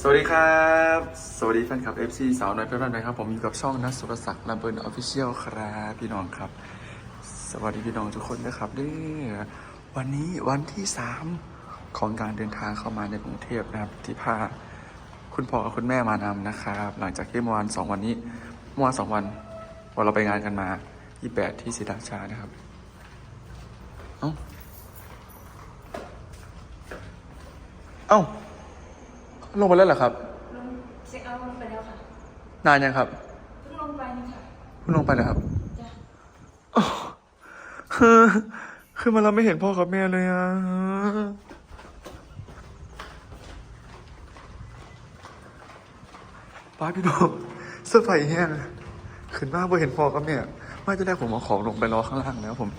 สวัสดีครับ สวัสดีแฟนคลับ FC สาวน้อยเพื่อนบ้านนะครับ ผมอยู่กับช่องนัทสุรศักดิ์ลำเบิร์นออฟฟิเชียลครับพี่น้องครับ สวัสดีพี่น้องทุกคนนะครับเด้อวันนี้วันที่ 3 ของการเดินทางเข้ามาในกรุงเทพนะครับ ที่พาคุณพ่อกับคุณแม่มานำนะครับ หลังจากที่เมื่อวานสองวันนี้เมื่อวานสองวันวันเราไปงานกันมา28ที่ศรีราชานะครับเอ้าเอ้า ลงไปแล้วเหรอครับ ลงเช็คเอาท์ลงไปแล้วค่ะ นานยังครับ เพิ่งลงไปนี่ค่ะ เพิ่งลงไปนะครับจ้ะคือคือมันเราไม่เห็นพ่อกับแม่เลยอะ ป้าพี่น้องเสื้อไฟแห้งขึ้นมาพอเห็นพ่อกับแม่ไม่จะได้ผมเอาของลงไปรอข้างล่างแล้วผม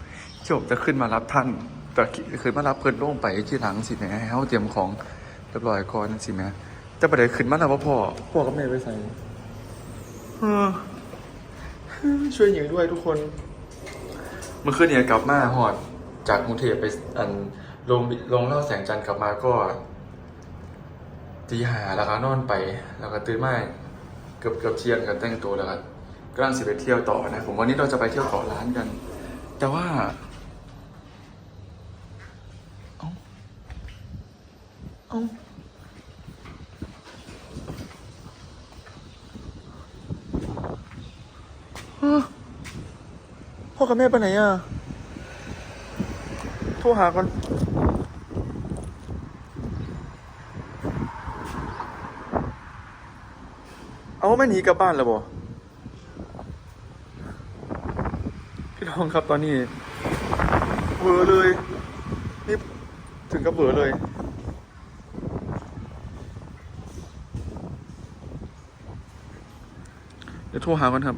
ที่ผมจะขึ้นมารับท่านแต่ขึ้นมารับเพิ่นลงไปที่หลังสิแม่ให้เขาเตรียมของเรียบร้อยก่อนสิแม่ แต่ประเดี๋ยวขึ้นมาแล้วว่าพ่อพ่อกับแม่ไปใส่เออช่วยหญิงด้วยทุกคน เมื่อคืนเนี่ยกลับมาหอด จากกรุงเทพไปอันลงลงเล่าแสงจันทร์กลับมาก็ตีหาแล้วก็นอนไป แล้วก็ตื่นมาเกือบเกือบเที่ยงกันแต่งตัวแล้วก็กำลังสิไปเที่ยวต่อนะผมวันนี้เราจะไปเที่ยวเกาะล้านกัน แต่ว่าเอ้าเอ้าฮะ พ่อกับแม่ไปไหนอะ โทรหาก่อนเอาไม่หนีกลับบ้านแล้วบ่พี่น้องครับตอนนี้เวอเลย นี่ถึงกับเวอเลยเดี๋ยวโทรหาก่อนครับ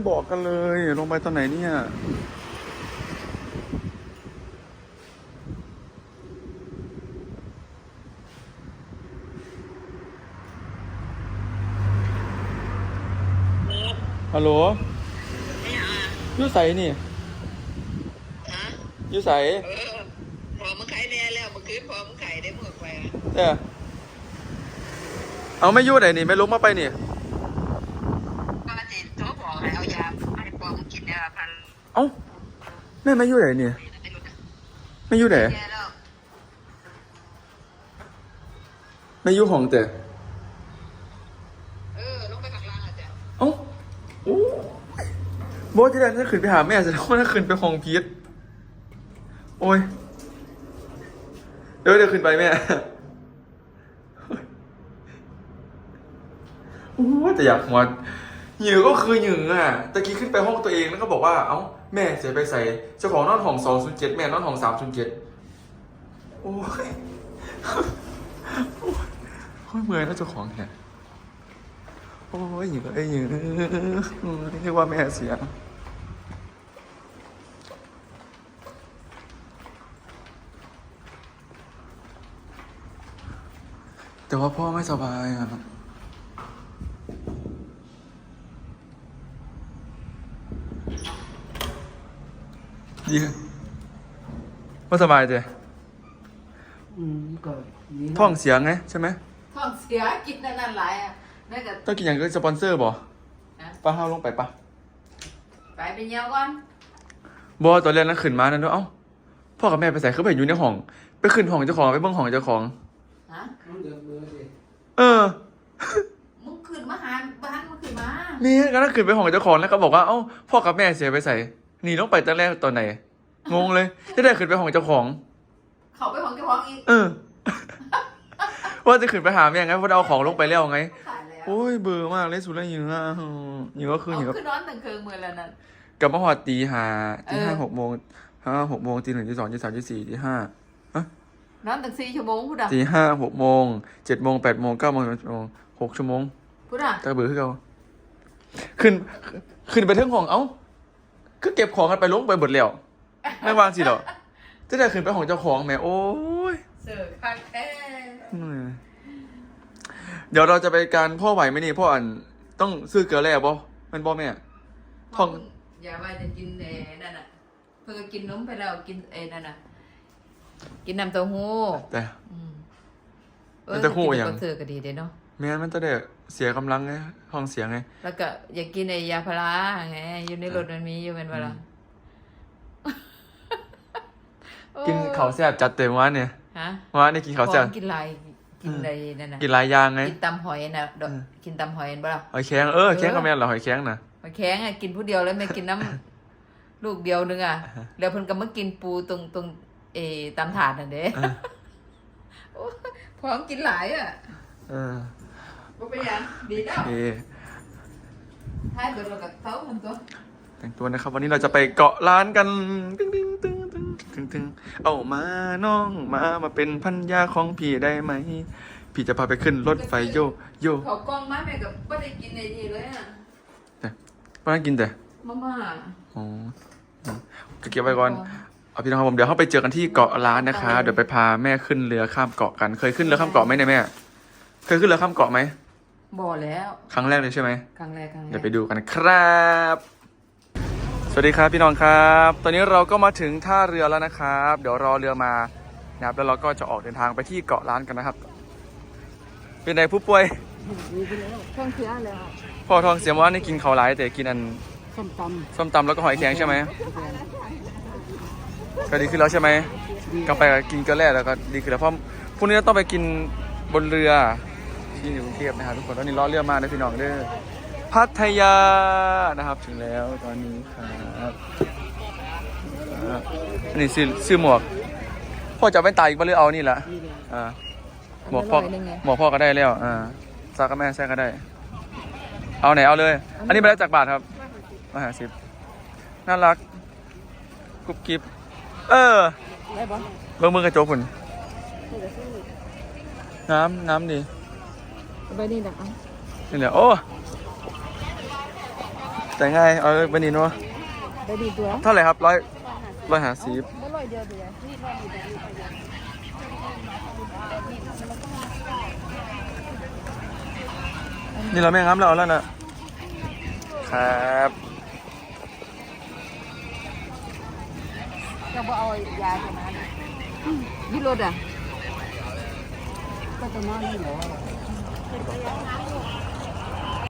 ไม่บอกกันเลย ลงไปตอนไหนเนี่ยฮัลโหลอยูใสนี่ฮะอยูใสเออพอมึงไข่แน่แล้วเมื่อคืนพอมึงไข่ได้เมื่อไปอะเออเอาไม่อยูไหนนี่ไม่ลุกมาไปนี่ ก็จิตตัวบอกให้เอายาให้ปอมึงกินเนี่ยพัน เอ้าแม่ไม่อยู่ไหนเนี่ไม่รู้นะไม่อยู่ไหนไม่อยู่ห้องแต่เออลงไปข้างล่างอาจารย์เอ้าโบอสที่แรกจะขึ้นไปหาแม่จะต้องจะขึ้นไปห้องพีทโอ้ยเดี๋ยวเดี๋ยวขึ้นไปแม่โอ้แต่อยากหัวหยือก็คือหยืออะตะกี้ขึ้นไปห้องตัวเองแล้วก็บอกว่า เอ้า แม่เสียไปใส่เจ้าของนอนห้องสองศูนย์เจ็ดแม่นอนห้องสามศูนย์เจ็ดโอ้ยโอ้ยโอ้ยเมื่อยแล้วเจ้าของเนี่ยโอ้ยอยู่ไอ้อยู่เรียกว่าแม่เสียแต่ว่าพ่อไม่สบายอะ ดีว่าสบายเจ้อืมก็นี่ท้องเสียงไงใช่ไหมท้องเสียกินนั่นนั่นหลายอะนั่นก็ต้องกินอย่างก็สปอนเซอร์บ่ฮะป้าเฮาลงไปปะไปไปเยี่ยวก่อนบอตอนแรกนั้นขึ้นมานั่นด้วยเอ้าพ่อกับแม่ไปใส่เขาไปอยู่ในห้อง ไปขึ้นห้องเจ้าของไปเบิ้งห้องเจ้าของฮะเออมึงขึ้นมาหาบ้านมึงขึ้นมานี่ก็นั่งขึ้นไปห้องเจ้าของแล้วก็บอกว่าเอ้าพ่อกับแม่เสียไปใส่ หนีลงไปตั้งแรกตอนไหน งงเลยจะได้ขึ้นไปห้องเจ้าของ เขาไปของเจ้าของอีกเออ ว่าจะขึ้นไปหาแม่ไงเพราะเอาของลงไปแล้วไง ตายแล้วแล้วโอ้ยเบื่อมากเลยสุดแล้วหิวอะหิวก็คือเอาหิวคือนอนตั้งคืนมือแล้วนั่น กลับมาหอดตีห้าตีห้าเออ หกโมงห้าหกโมงตีหนึ่งตีสองตีสามตีสี่ตีห้านอนตั้งสี่ชั่วโมงพูดอะตีห้าหกโมงเจ็ดโมงแปดโมงเก้าโมงสิบโมงหกชั่วโมงพูดอะตาเบื่อขึ้นเขาขึ้นขึ้นไปเทิงของเอ้า คือเก็บของกันไปลงไปหมดแล้วไม่วางสิเหรอจะได้ขึ้นไปของเจ้าของแหม่โอ้ยเสิร์ฟคักแท้เหนื่อยเดี๋ยวเราจะไปการพ่อไหวไหมนี่พ่ออันต้องซื้อเกลือแร่บ่แมันบ่แม่ท่องอย่าว่าจะกินเอ้นั่นน่ะเพิ่งก็กินนมไปแล้วกินเอ้นั่นน่ะกินน้ำเต้าหู้แต่อืมน้ำเต้าหู้อย่างกินกับเธอก็ดีเด้เนาะ แม่นมันจะได้เสียกำลังไงห้องเสียงไง แล้วก็อยากกินไอ้ยาพาราไงอยู่ในรถมันมีอยู่เป็นเวลากินข้าวแซ่บจัดเต็มวะเนี่ยฮะวะนี่กินข้าวแซ่บ ของกินอะไรกินอะไรนั่นน่ะกินหลายอย่างไง กินตำหอยน่ะดอกอืม กินตำหอยเห็นปะล่ะ หอยแข็งเออแข็งกับแม่นเหรอหอยแข็งน่ะหอยแข็งอะกินผู้เดียวแล้วไม่กินน้ำ ลูกเดียวนึงอะ แล้วเพิ่นก็มากินปูตรงตรงเออตามถาดน่ะเด้เออโอ้ยพร้อมกินหลายอะ เออ บ่เป็นหยังดีแล้โอวเคท้ายเบิดเราก็เต้ามันก็แต่งตัวนะครับ วันนี้เราจะไปเกาะร้านกันตึ้งตึ้งตึ้งตึ้งตึ้งตึ้งเอามาน้องมามาเป็นพันยาของพี่ได้ไหม พี่จะพาไปขึ้นรถไฟโยโยเขากล้องมาแม่ก็บ่ได้กินในนี่เลยอะป้ากินแต่มาม่าอ๋อก็เก็บไว้ก่อนเอาพี่น้องครับผมเดี๋ยวเข้าไปเจอกันที่เกาะล้านนะคะ เดี๋ยวไปพาแม่ขึ้นเรือข้ามเกาะกัน เคยขึ้นเรือข้ามเกาะไหมเนี่ยแม่ เคยขึ้นเรือข้ามเกาะไหม บ่แล้ว ครั้งแรกเลยใช่ไหม ครั้งแรกครั้งแรกเดี๋ยวไปดูกันครับ สวัสดีครับพี่น้องครับ ตอนนี้เราก็มาถึงท่าเรือแล้วนะครับ เดี๋ยวรอเรือมานะครับแล้วเราก็จะออกเดินทางไปที่เกาะล้านกันนะครับ เป็นไงผู้ป่วยท่องเที่ยวแล้วพ่อทองเสียมว่านี่กินเขาวหลายแต่กินอันส้มตส้มตำแล้วก็หอยแครงใช่ไหมก็ดีขึ้นแล้วใช่ไหมกลับไปก็กินเกลือแร่แล้วก็ดีขึ้นแล้วเพราะพรุ่งนี้เราต้องไปกินบนเรือ ที่อยู่กรุงเทพนะครับทุกคนตอนนี้รอเรือมานะพี่น้องเด้อพัทยานะครับ ถึงแล้วตอนนี้ครับอ่าอันนี้ซื้อซื้อหมวกพ่อจะเอาเป็นตาอีกบ้างหรือเอานี่แหละอ่าหมวกพ่อหมวกพ่อก็ได้แล้วอ่าซากกับแม่แซ่ก็ได้ เอาไหนเอาเลย อันนี้ไปแล้วจากบาทครับมาหาสิบน่ารักกุ๊บกิ๊บเออำได้ปะเบิ่งมือกระจกพุ่นน้ำน้ำดี ไปนี่นะอะนี่แหละโอ้แต่ง่ายเอาไปนี่เนาะไปดีตัวเท่าไหร่ครับร้อยร้อยหาสิบไม่ลอยเดียวเดียวนี่ลอยเดียวเดียวนี่เราไม่งั้มเราเอาแล้วนะครับจะบ่เอายาจะมาเนี่ยยี่รถอะก็จะมานี่เหรอ Bịt tai!